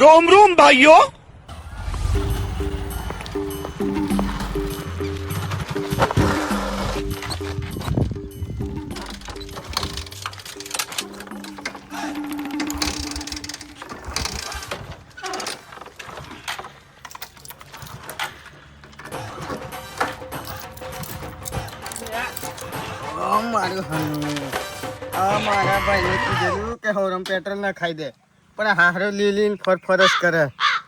રોમ રોમ ભાઈઓ. મારા ભાઈ કીધેલું કે હોરમ પેટ્રોલ ના ખાઈ દે. પણ હારો લીલીને ફરફરસ કરે.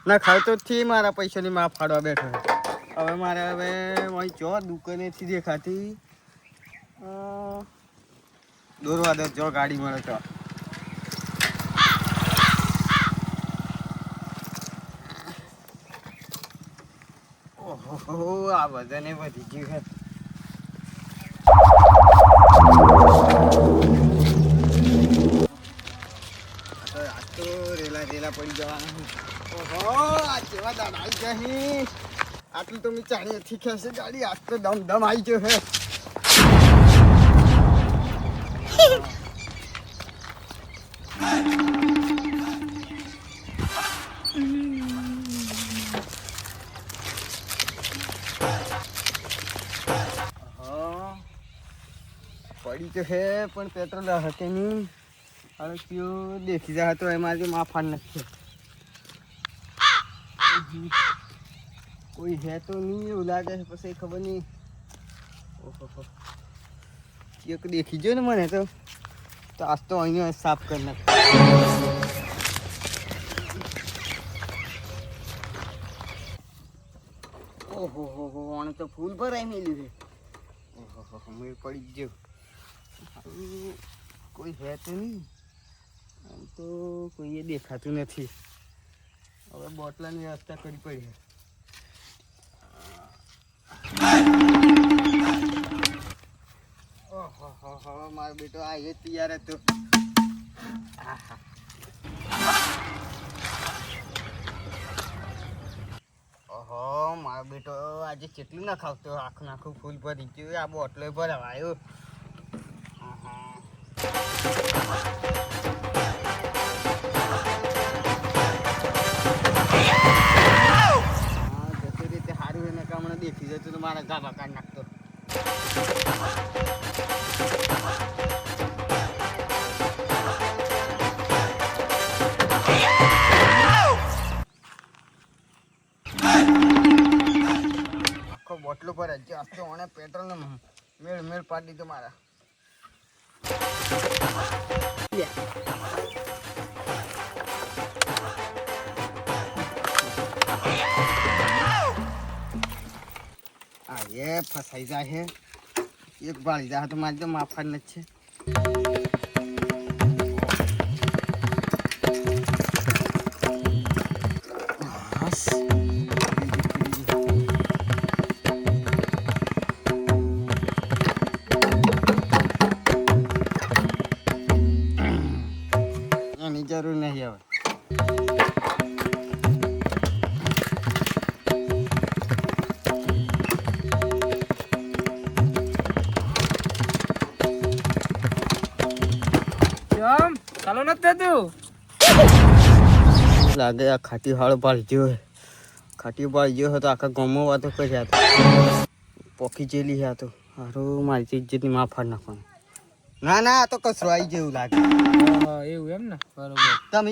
ના ખાવતો થી મારા પૈસાની માફ ફાડવા બેઠો હવે મારે હવે અહીં ચો દુકાનેથી દેખાતી. દોરવા દો, જો ગાડી મળે તો. ઓહો, આ બધાને વધી ગયું છે તો આજ તો રેલા રેલા પડી જવાના ઓહો, આ કેવા દાડા આવી ગયા હી આટલું તો મેં ચાણી નથી ખેંચી ગાડી, આજ તો દમ દમ આવી ગયો હે હા પડી તો છે, પણ પેટ્રોલ હકે નહીં. હવે કયો દેખી જાય તો એમાંથી માફાન નથી. કોઈ હે તો નહીં એવું લાગે છે, પછી ખબર નહીં. ઓહો એક દેખી ગયો ને મને તો. આજ તો અહીંયા સાફ કરી નાખ. ઓહો હો હો આને તો ફૂલ ભરાઈ મેલ્યું છે. ઓહો હો મેળ પડી ગયો. કોઈ હે તો નહીં. આમ તો કોઈએ દેખાતું નથી. હવે બોટલાની વ્યવસ્થા કરવી પડી. મારો બેટો આ એ તૈયાર હતો. ઓહો, મારો બેટો આજે કેટલું ના આખું આખું ફૂલ ભરી ગયું. આ બોટલો ભરાવાયો. ગાભા કાઢ નાખતો આખો બોટલો પર જ આસ્તો મને પેટ્રોલ મેળ મેળ પાડી દીધો મારા લે. એ ફસાઈ જાય છે એક બાળી જાય તો મારી તો માફા નથી છે લાગે આ ખાટી હાળ ભાળજો ખાટી ભાળજો હતો આખા ગામમાં વાતો કર્યા હતા. પોકી જેલી હા તો. હારું મારી ઇજ્જતની માં ફાડ નાખવાની. ના ના આ તો કસરો આવી જેવું લાગે. એવું એમ ને? બરોબર. તમે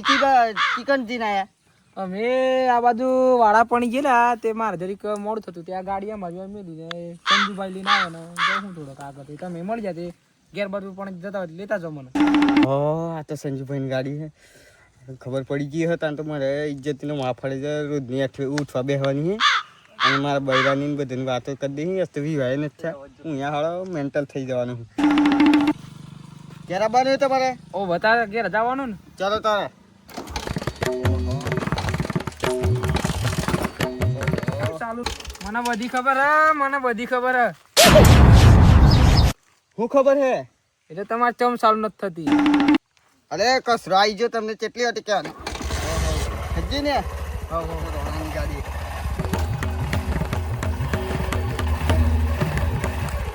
ચિકન જીન આયા? અમે આ બાજુ વાળા પણી ગયેલા તે મારે જરીક મોડું થતું ત્યાં ગાડી અમારી મેલી સંજુભાઈ લઈને આવે ને હું થોડોક આગળ તમે મળી જાય ઘેર બાજુ પણ જતા લેતા જાઓ મને. હા આ તો સંજુભાઈની ગાડી છે. ખબર પડી ગઈ હતા તો મારે ઇજ્જતનો માફડે જ રોજની આઠે ઉઠવા બેસવાની છે અને મારા બૈરાની બધાની વાતો કરી દઈ તો વિવાહ નથી થયા. હું અહીંયા હાળો મેન્ટલ થઈ જવાનું છું. ક્યારે બન્યું તમારે? ઓ બતા ઘેર જવાનું ને? ચાલો તારે. ચાલુ. મને બધી ખબર હે મને બધી ખબર હે. હું ખબર હે? એટલે તમારે ચમ ચાલુ નથી થતી? અરે કસરો આવી ગયો તમને કેટલી હતી કહેવાની? હજી ને? ગાડી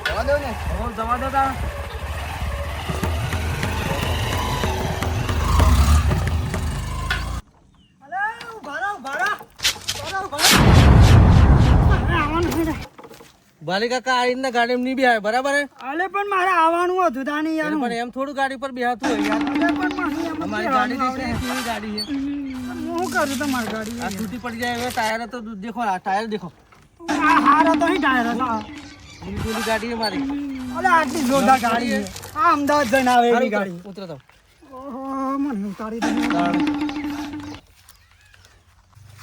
જવા દો ને જવા દો તા. બાલી કાકા આવીને ગાડી નહીં બેહાય બરાબર હે? અલે પણ મારે આવવાનું હતું તાની યાર પણ એમ થોડું ગાડી પર બેહાતું હોય યાર. પણ અમારી ગાડી કેવી ગાડી છે? હું કરું તમારી ગાડી આ તૂટી પડી જાય હવે ટાયર તો દેખો આ ટાયર દેખો. આ હારો તો અહીં ટાયર હતા. જૂની ગાડી મારી. અલે આટલી જોરદાર ગાડી છે. આ અમદાવાદ જઈને આવે એવી ગાડી ઉતરો તો ઓહો મને ઉતારી દે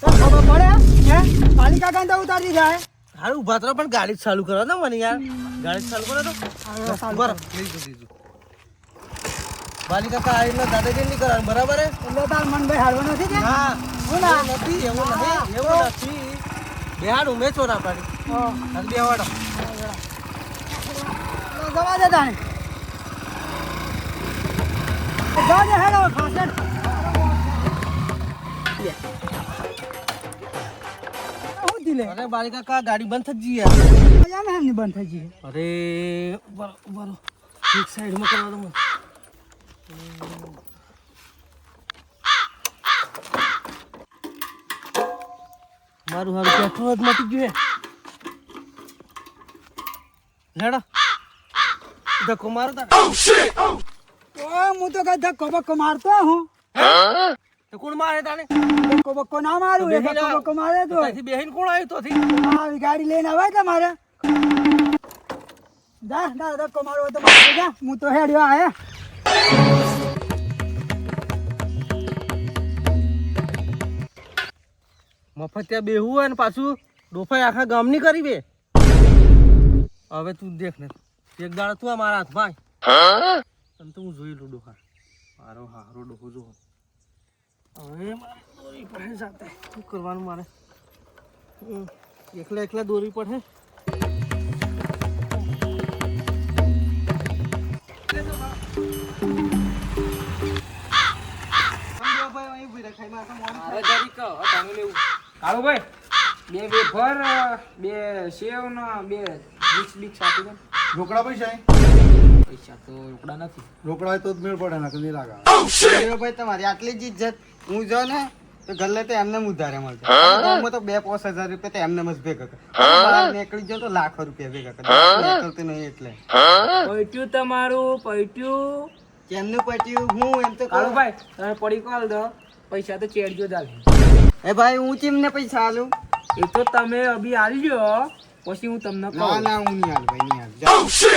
ખબર પડે હે? પાલિકા કાંઈ તો ઉતારી જાય. હારું ઊભા તો પણ ગાડી ચાલુ કરો ને મને યાર. ગાડી ચાલુ કરો તો. બરાબર બાલી કાકા આવીને દાદાગીરી નહીં કરવાનું બરાબર હે? એટલે તાર મનભાઈ હારવા નથી કે હા હું ના? નથી એવું નથી એવું નથી. બેહાડ ઉમે ચોરા પાડી. હા. બેહાડો. જવા દે તાને જવા દે હેડો ખાસર હું દિલે અરે બારી કાકા ગાડી બંધ થઈ ગઈ યાર મજા ને એમની બંધ થઈ ગઈ અરે બરો બરો એક સાઈડમાં કરવા દો મને મારું હારું પેટ્રોલ જ મટી ગયું હે લેડો ધક્કો મારો તાર હું તો કઈ ધક્કો બક્કો મારતો હું તો કોણ મારે તાને? ધક્કો બક્કો ના મારું એ બક્કો મારે તો. ત્યાંથી બેહીને કોણ આવ્યું તોથી આવી ગાડી લઈને આવે તમારે જા જા ધક્કો મારો હોય તો જા હું તો હેડ્યો આયા મફત ત્યાં બેહવું હોય ને પાછું ડોફાઈ આખા ગામની કરી બે. હવે તું દેખ ને. એક દાડો તું મારા હાથ ભાઈ તને તો હું જોઈ લઉં ડોફા મારો હારો ડોફો જો. હવે મારે દોરી પડે સાથે. શું કરવાનું મારે? હમ, એકલા એકલા દોરી પડે? કાળુભાઈ બે વેફર બે સેવ ને બે મિક્સ મિક્સ આપી દે. ઢોકળા પૈસા હે? પૈસા તો રોકડા નથી. રોકડા હોય તો જ મેળ પડે ને નહીં લાગે. ભાઈ તમારી આટલી જ ઇજ્જત. હું જો ને તો ગલ્લે તો એમને ઉધારે મળશે. ગામમાં તો બે પાંચ હજાર રૂપિયા તો એમને જ ભેગા કરે. નીકળી જાઉં તો લાખો રૂપિયા ભેગા કરે. નીકળતું નહીં એટલે. પૈટ્યું તમારું પૈટ્યું. કેમનું પટ્યું? હું એમ તો કહું. કાળુભાઈ તમે પડી કોલ દો. પૈસા તો ચેડજો ચાલ એ ભાઈ હું ચીમને પૈસા આલું? એ તો તમે અભી આલજો. પછી હું તમને ના કહું. ના હું નહીં હાલ ભાઈ નહીં હાલ. જા.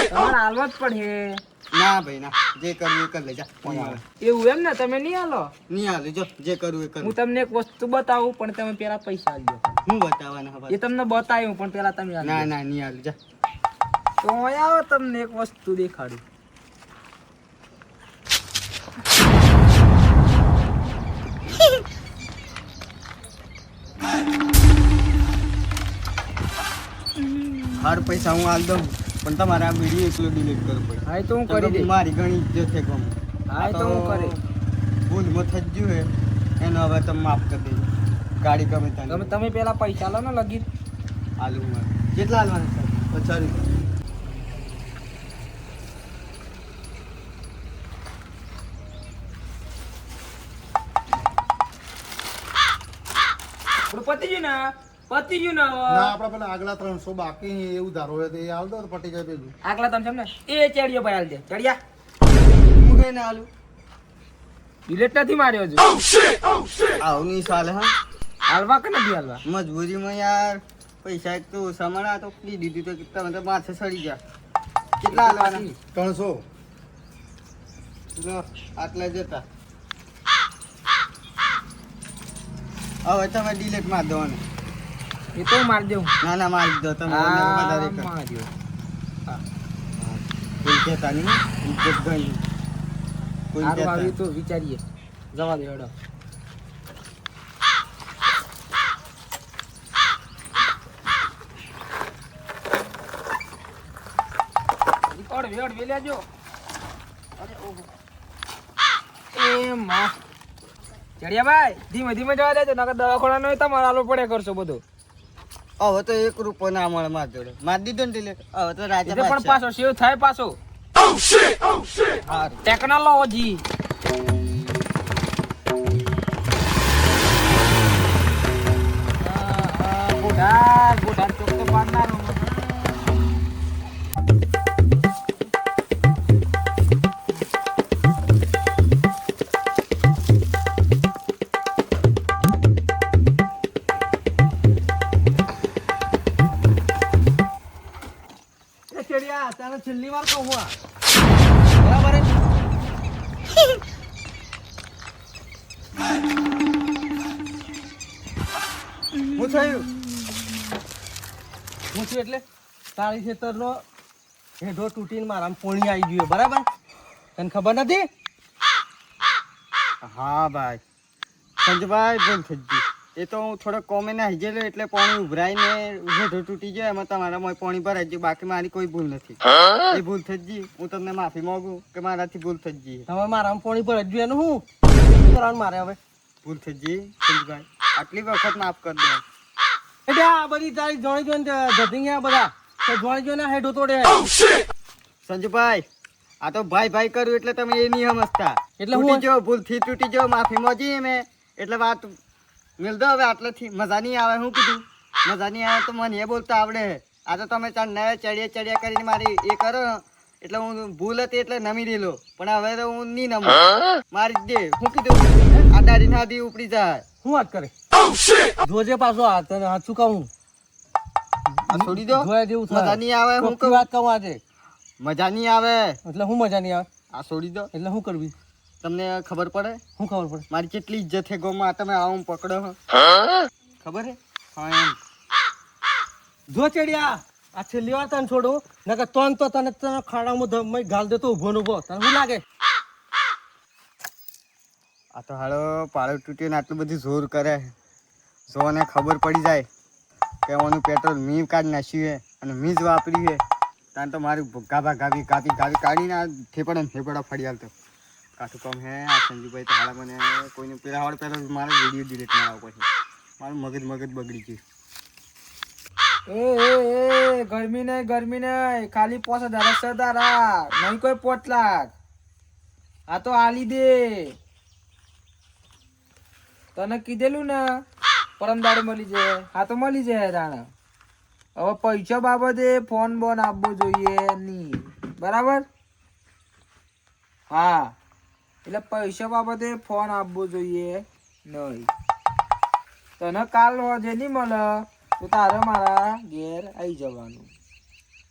તમારે હાલવા જ પડે. ના ભાઈ ના. જે કરવું એ કર લે જા નહીં એવું એમ ને? તમે નહીં હાલો? નહીં હાલે જો જે કરવું એ કરું હું તમને એક વસ્તુ બતાવું પણ તમે પેલા પૈસા આલજો હું બતાવવાના હવે? એ તમને બતાવ્યું પણ પેલા તમે ના ના નહીં હાલ જા. તો અહીંયા આવો તમને એક વસ્તુ દેખાડું. હાર પૈસા હું આલ દઉં પણ તમારે આ વીડિયો એકલો ડિલીટ કરવો પડે. હા તો હું કરી દઉં મારી ઘણી ઇજ્જત છે ગમ હા તો હું કરી. મો થઈ ગયું હે એનો હવે તમે માફ કરી દેજો. ગાડી ગમે તમે ત્યાં તમે પેલા પૈસા લો ને લગી આલુ મારે. કેટલા આલવાના સર પચાસ રૂપિયા પતી ગયું ને પતી ગયું ને ના હવે પેલા આગલા ત્રણસો બાકી એવું ધારો હોય તો એ હાલ દો તો પટી જાય પેલું. આગલા તમે ને? એ ચેડિયો ભાઈ હાલ દે. ચડિયા. હું કઈ ના હાલું ડિલેટ નથી માર્યો હજુ. આવું નહીં સાલે હા? હાલવા કે નથી હાલવા? મજબૂરીમાં યાર પૈસા એક તો સામાન તો પી દીધી તો તમે મતલબ માથે સડી ગયા. કેટલા હાલવાના? ત્રણસો. લો આટલા જતા. હવે તમે ડિલેટ માર દો ને એ તો મારી દઉં ના ના મારી દો તમે કરો. માર્યો કોઈ કહેતા નહીં ઇજ્જત ગઈ કોઈ કહેતા. આવ્યું તો વિચારીએ. જવા દે હેડો. રેકોર્ડ વેડ વેલ્યા અરે ઓહો. એ માં. ચડિયાભાઈ ધીમે ધીમે જવા દેજો નકર દવાખાના નો તમારે આલો પડે કરશો બધું. હવે તો એક રૂપિયો ના મળે માર જોડે. માર દીધો ને ડિલેટ હવે તો રાજા પણ પાછો સેવ થાય પાછો. ટેકનોલોજી છેલ્લી વાર કહું આ. બરાબર હું થયું? હું છું એટલે તારી ખેતરનો હેઢો તૂટીને મારા પોણી આવી ગયો બરાબર? તને ખબર નથી? હા, ભાઈ. સંજુભાઈ ભૂલ થઈ એ તો હું થોડો કોમે નાહી ગયેલો એટલે પાણી ઉભરાઈને હેઠો તૂટી ગયો એમાં તમારા મોય પાણી ભરાઈ ગયું. બાકી મારી કોઈ ભૂલ નથી. એ ભૂલ થઈ ગઈ. હું તમને માફી માંગુ કે મારાથી ભૂલ થઈ ગઈ. હવે મારા પોણી ભરાઈ ગયું એનું હું? કરવાનું મારે હવે. ભૂલ થઈ ગઈ સંજુભાઈ. આટલી વખત માફ કરી દો એટલે આ બધી તારી જોણી જોઈને જતી ગયા બધા. તો જોણી જોઈને હેઢો તોડે. સંજુભાઈ આ તો ભાઈ ભાઈ કર્યું એટલે તમે એ નહીં સમજતા એટલે હું- જો ભૂલથી તૂટી જો માફી મોજી મેં એટલે વાત મિલ દો હવે આટલેથી. મજા નહીં આવે હું કીધું. મજા નહીં આવે તો મને એ બોલતા આવડે. આ તો તમે ચાર નયા ચડિયા ચડિયા કરીને મારી એ કરો. એટલે હું ભૂલ હતી એટલે નમી દેલો પણ હવે તો હું નહીં નમું. મારી દે. હું કીધું આ દાડી નાદી ઉપડી જાય. હું વાત કરે? જોજે પાછો આ તને હાથ કહું? આ છોડી દો. જેવું મજા નહીં આવે હું વાત કહું આજે. મજા નહીં આવે. એટલે હું મજા નહીં આવે? આ છોડી દો. એટલે શું કરવી? તમને ખબર પડે? શું ખબર પડે? મારી કેટલી ઇજ્જત છે ગોમાં તમે આવું પકડો. ખબર હે? હા એમ. જો ચડિયા આ છે લેવા તને છોડું. નકર તન તો તને તને ખાડામાં ધમ- ગાલ દેતો ઊભો ને ઊભો તને શું લાગે? આ તો હાડો પાળો તૂટીને આટલું બધું જોર કરે. જોને ખબર પડી જાય કે ઓનું પેટ્રોલ મી કાઢી નાખ્યું છે અને મી જ વાપર્યું છે ત્યાં તો મારું ગાભા ગાભી ગાભી ગાભી કાઢીને ને થેપડા ફરી હાલતો કાઠું કામ હે આ સંજુભાઈ તો હાલા મને કોઈને પેલા વાળ પહેલા મારે વીડિયો ડિલીટ મારવો પછી મારું મગજ મગજ બગડી ગયું. એ એ ગરમી નહીં ગરમી નહીં. ખાલી પોસ હજાર છે નહીં કોઈ પોચ લાખ. આ તો આલી દે. તને કીધેલું ને પરમ દાડે મળી જાય. હા તો મળી જાય, રાણા. હવે પૈસા બાબતે ફોન બોન આપવો જોઈએ નહીં. બરાબર? હા. એટલે પૈસા બાબતે ફોન આપવો જોઈએ. નહીં. તને કાલ જે નહીં મળે. તો તારે મારા ઘેર આવી જવાનું.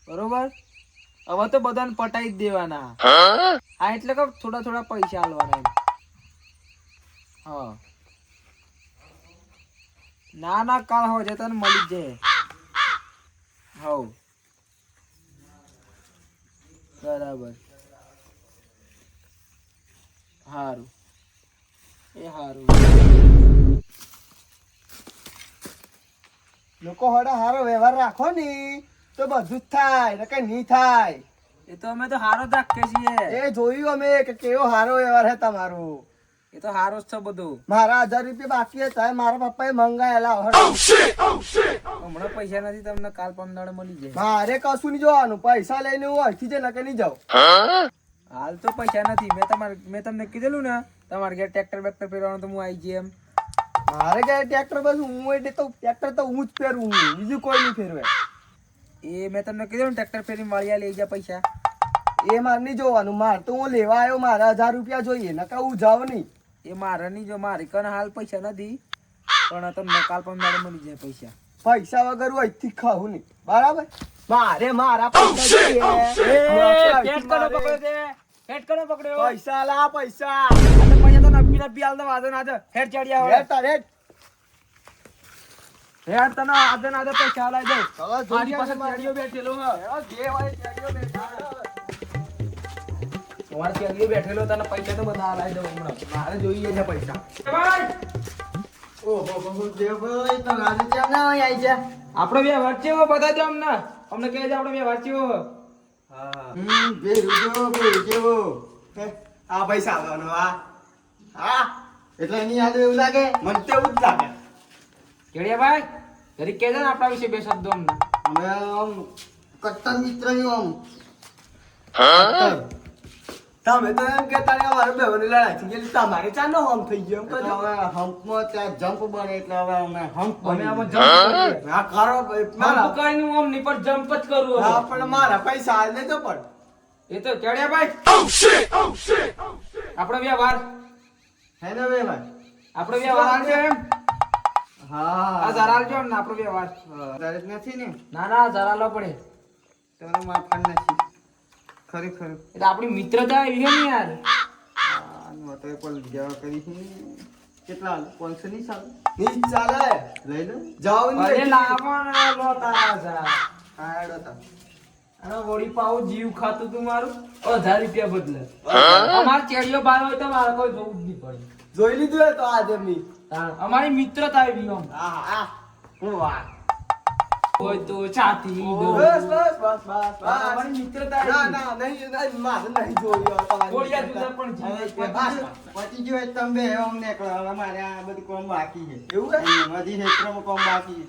બરોબર? હવે તો બધાને પટાઈ જ દેવાના. હા, એટલે કે થોડા થોડા પૈસા આલવાના હા. ના ના, કાલ હોજે, તને મળી જ જાય. હવ. બરાબર. સારું એ સારું લોકો હડે સારો વ્યવહાર રાખો ને તો બધું જ થાય ને કઈ નહીં થાય. એ તો અમે તો હારો જ રાખીએ છીએ. એ જોયું અમે કે કેવો હારો વ્યવહાર છે તમારો. એ તો હારો જ છે બધું. મારા હજાર રૂપિયા બાકી હતા મારા પપ્પાએ મંગાયેલા હડો હમણાં પૈસા નથી તમને કાલ પંદર મળી જાય. મારે કશું નહીં જોવાનું પૈસા લઈને હું અહીંથી જ નકે નહીં જાઉં. હાલ તો પૈસા નથી. મેં તમારે મેં તમને કીધેલું ને તમારે ઘેર ટ્રેક્ટર બેક્ટર પહેરવાનું તો હું આવી જઈએ એમ. મારે ઘેર ટ્રેક્ટર બસ હું એટલે તો ટ્રેક્ટર તો હું જ ફેરવું હું બીજું કોઈ નહીં ફેરવે એ મેં તમને કીધું ને ટ્રેક્ટર ફેરીને વાળિયા લઈ જા પૈસા. એ મારે નહીં જોવાનું. મારે તો હું લેવા આવ્યો મારા હજાર રૂપિયા જોઈએ. નકા હું જાઉં નહીં. એ મારે નહીં જો મારી કને હાલ પૈસા નથી. પણ તમને કાલ પંદર મળી જાય પૈસા. પૈસા વગર હોયથી ખાવું નહીં. બરાબર? મારે મારા પૈસા જોઈએ. પૈસા લા પૈસા. પૈસા તો નબ્બી નબ્બી હાલ તો વાંધો ના છે હેડ ચડ્યા હોય. હેડ તાર હેડ. હેડ તને આજે ના પૈસા હાલાઈ દઉં. ચલો, મારી પાસે ચડ્યો બેઠેલો જે હોય ચડ્યો બેઠા. તમારે ચડિયો બેઠેલો તને પૈસા તો બધા લાવી દઉં હમણાં. મારે જોઈએ છે પૈસા. આપણો વ્યવહાર ચેવો બધા જ અમને. અમને કહે છે આપણો બે ચેવો હમ બે જો બે હે, આ પૈસા આલવાનો આ હા એટલે એની યાદ એવું લાગે? મને તો એવું જ લાગે. કેડિયા ભાઈ જરીક કહેજો ને આપણા વિશે બે શબ્દો અમને. અમે આમ કટ્ટર મિત્રની આમ. તમે તો એમ કે તારે અમારે બેવની લડાઈ થઈ ગયેલી તમારે ચાનો હમ થઈ ગયો એમ એટલે કહેજો. હવે હમ્પમાં ત્યાં જમ્પ બને એટલે હવે અમે હમ્પ અમે આમાં જમ્પ હા કરો મારા હું આમ નહીં પણ જમ્પ જ કરું હા પણ મારા પૈસા હાલ દેજો પણ એ તો ચડ્યા ભાઈ આપણો વ્યવહાર હે ને બે ભાઈ આપણો વ્યવહાર છે એમ હા આ જરા હાલજો ને આપણો વ્યવહાર જરા નથી ને ના ના જરા લો પડે તારે માફ નથી ખરેખર એટલે આપણી મિત્રતા એવી છે ને યાર. નોટોએ પણ લીધા કરી છે કેટલા? પાંચસો ની સાલની ચાલે. લઈ લો. જાઓ ને. અરે લાવવાના લો તારા જા આડો તા. અને વળી પાઉ જીવ ખાતું તું મારું? હજાર રૂપિયા બદલે. અમાર ચેડિયો બાર હોય તો મારે કોઈ જોવું જ નહીં પડે. જોઈ લીધું હે તો આજે અમારી મિત્રતા એવી આમ. આ આ હું વાત હોય તો ચાતી બસ બસ બસ બસ બસ. મિત્રતા ના ના નહીં નહીં, મારે નહીં જોયું ગોળિયા મિત્રતા. પણ જીવે. બસ પતી ગયું તમે બે આમ નીકળો હવે મારે આ બધું કોમ બાકી છે. એવું? હમ, હજી ક્ષેત્રમાં કોમ બાકી છે.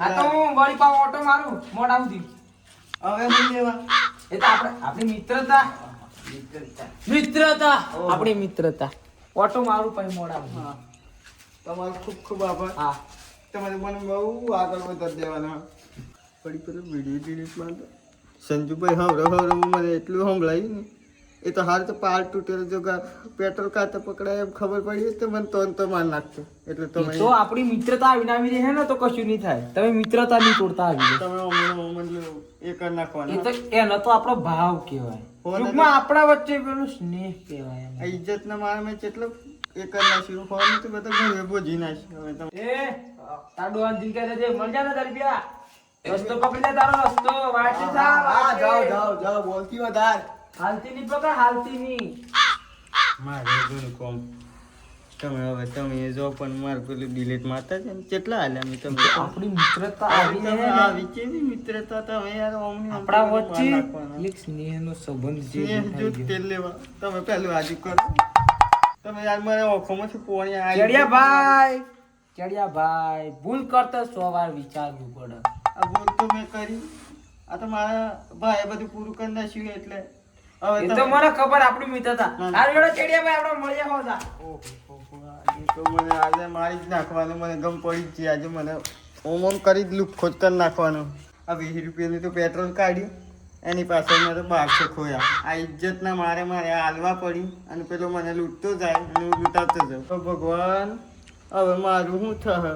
હા તો હું વળી પાવ ઓટો મારું મોડા સુધી હવે હું લેવા? એ તો આપણે આપણી મિત્રતા. મિત્રતા. આપણી મિત્રતા. ઓટો મારું પછી મોડા સુધી. તમારો ખૂબ ખૂબ આભાર. હા. તમારે મને બહુ આગળ વધારી દેવાના. પડી પેલો વીડિયો ડિલીટ મારતો સંજુભાઈ હવરો હવરો મને એટલું સંભળાયું ને. એ તો હાલ તો પાર તૂટેલો જો પેટ્રોલ કાતે પકડાય એમ ખબર પડી તો મને તો તો માર નાખતો એટલે તો તો આપણી મિત્રતા વિનાવી રહે ને તો કશું નહીં થાય. તમે મિત્રતા નહીં તોડતા આવી તમે અમને મતલબ એ કરી એ તો એનો તો આપણો ભાવ કહેવાય. ફોન ટૂંકમાં આપણા વચ્ચે પેલું સ્નેહ કહેવાય ઇજ્જત ને મારે મેં કેટલો એ કરી નાખ્યું. ફોન તો બધા ઘરે ભોજી નાખ્યું. હવે તમે એ તાડો અંજીન કહે છે મળ જા તારી પ્યા રસ્તો પકડી લે તારો રસ્તો વાટે જા હા જાઓ જાઓ જાઓ બોલતી વધાર. હાલતી ની પકડ હાલતી ની મારે ઘણું કોમ. તમે હવે તમે જો પણ માર પેલું ડિલીટ મારતા છે ને કેટલા હાલ્યા મેં તમે? આપણી મિત્રતા આવી તમે છે ને, આવી કેવી મિત્રતા તમે યાર ઓમની ઓમ આપણા વચ્ચે. એક સ્નેહનો સંબંધ છે સ્નેહ જો તેલ લેવા. તમે પહેલું આજુ કરો. તમે યાર મને ઓખોમાંથી પોણી આ ચડિયા ભાઈ ભૂલ કરતા સો વાર વિચારવું પડે. આ ભૂલ તો મેં કરી. આ તો મારા ભાઈ બધું પૂરું કરી નાખ્યું એટલે. હવે તો મને ખબર આપણી મિત્રતા ના. હાલ જોડે ચડિયાભાઈ આપણે મળ્યા હોતા. ઓહો, ઓહો, આજે તો મને આજે મારી જ નાખવાનું મને ગમ પડી જ છે આજે મને ઓમ ઓમ કરી જ કરી નાખવાનો. આ વીસ રૂપિયાનું તો પેટ્રોલ કાઢ્યું. એની પાછળ મેં તો બારસો ખોયા. આ ઇજ્જતના મારે મારે હાલવા પડી અને પેલો મને લૂંટતો જાય અને હું લૂંટાતો જાઉં. તો ભગવાન હવે મારું શું થશે?